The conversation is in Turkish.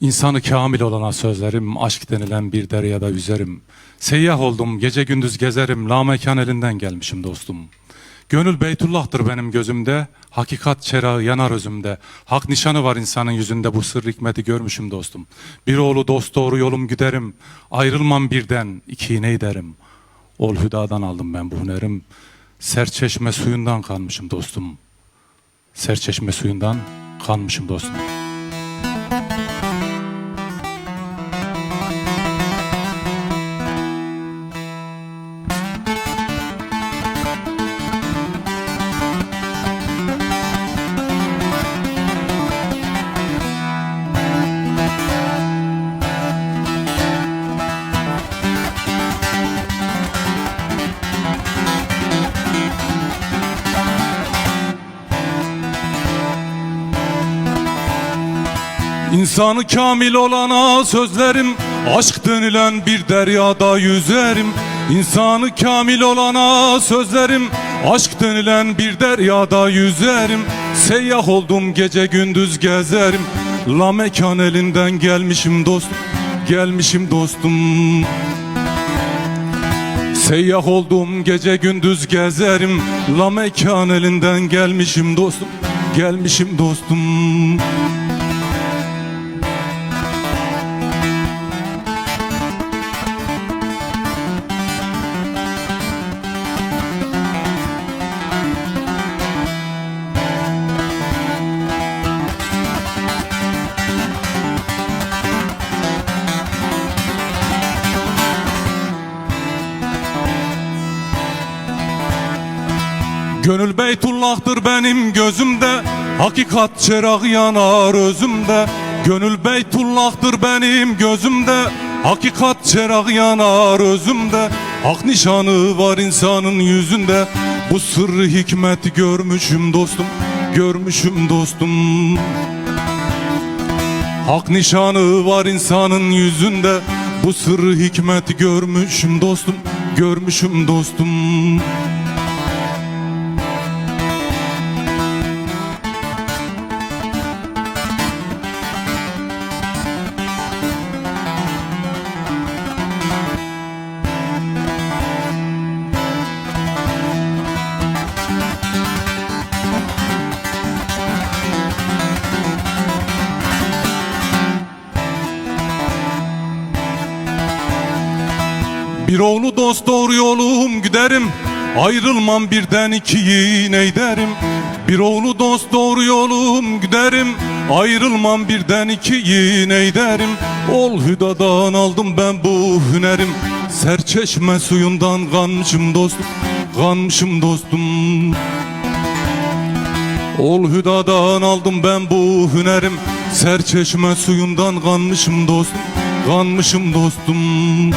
İnsanı kamil olana sözlerim, aşk denilen bir deryada yüzerim. Seyyah oldum, gece gündüz gezerim, lamekan elinden gelmişim dostum. Gönül Beytullah'tır benim gözümde, hakikat çerağı yanar özümde. Hak nişanı var insanın yüzünde, bu sır hikmeti görmüşüm dostum. Bir oğlu dost doğru yolum güderim, ayrılmam birden, iki ne derim. Ol hüdadan aldım ben bu hünerim, serçeşme suyundan kanmışım dostum. Serçeşme suyundan kanmışım dostum. İnsanı kamil olana sözlerim Aşk denilen bir deryada yüzerim. İnsanı kamil olana sözlerim Aşk denilen bir deryada yüzerim. Seyyah oldum gece gündüz gezerim. La mekan elinden gelmişim dostum Gelmişim dostum. Seyyah oldum gece gündüz gezerim. La mekan elinden gelmişim dostum Gelmişim dostum Gönül Beytullah'tır benim gözümde. Hakikat çırağı yanar özümde. Gönül Beytullah'tır benim gözümde. Hakikat çırağı yanar özümde. Hak nişanı var insanın yüzünde. Bu sırrı hikmeti görmüşüm dostum Görmüşüm dostum. Hak nişanı var insanın yüzünde. Bu sırrı hikmeti görmüşüm dostum Görmüşüm dostum Bir oğlu dost doğru yolum giderim. Ayrılmam birden ikiyi neyderim Bir oğlu dost doğru yolum giderim. Ayrılmam birden ikiyi neyderim Ol hüdadan aldım ben bu hünerim. Serçeşme suyundan kanmışım dostum Kanmışım dostum. Ol hüdadan aldım ben bu hünerim. Serçeşme suyundan kanmışım dostum Kanmışım dostum